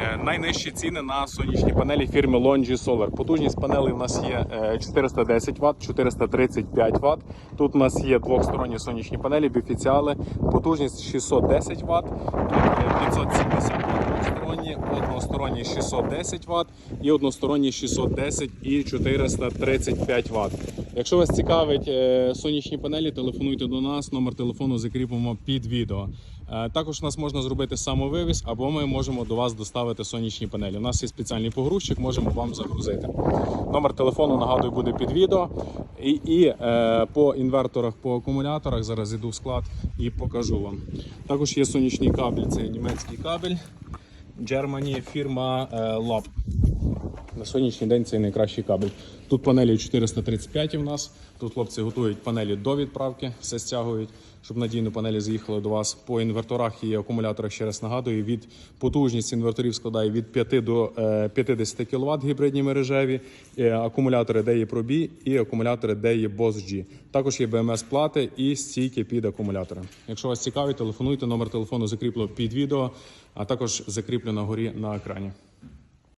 Е, Найнижчі ціни на сонячні панелі фірми Longi Solar. Потужність панелей у нас є е, 410 Вт, 435 Вт. Тут у нас є двохсторонні сонячні панелі, біфіціали. Потужність 610 Вт, 570 Вт двосторонні, односторонні 610 Вт і односторонні 610 і 435 Вт. Якщо вас цікавить е, сонячні панелі, телефонуйте до нас. Номер телефону закріпимо під відео. Е, Також у нас можна зробити самовивіз, або ми можемо до вас доставити сонячні панелі. У нас є спеціальний погрузчик, можемо вам загрузити. Номер телефону нагадую буде під відео. І, і е, по інверторах, по акумуляторах зараз іду в склад і покажу вам. Також є сонячний кабель, це німецький кабель. Germany, фірма е, Lab. На сьогоднішній день це найкращий кабель. Тут панелі 435 у нас. Тут хлопці готують панелі до відправки, все стягують, щоб надійно панелі заїхали до вас. По інверторах і акумуляторах, ще раз нагадую, від потужність інверторів складає від 5 до е, 50 кВт гібридні мережеві, е, акумулятори, де є пробій, і акумулятори, де є BOSS G. Також є BMS плати і стійки під акумулятори. Якщо вас цікавить, телефонуйте. Номер телефону закріплено під відео, а також закріплено горі на екрані.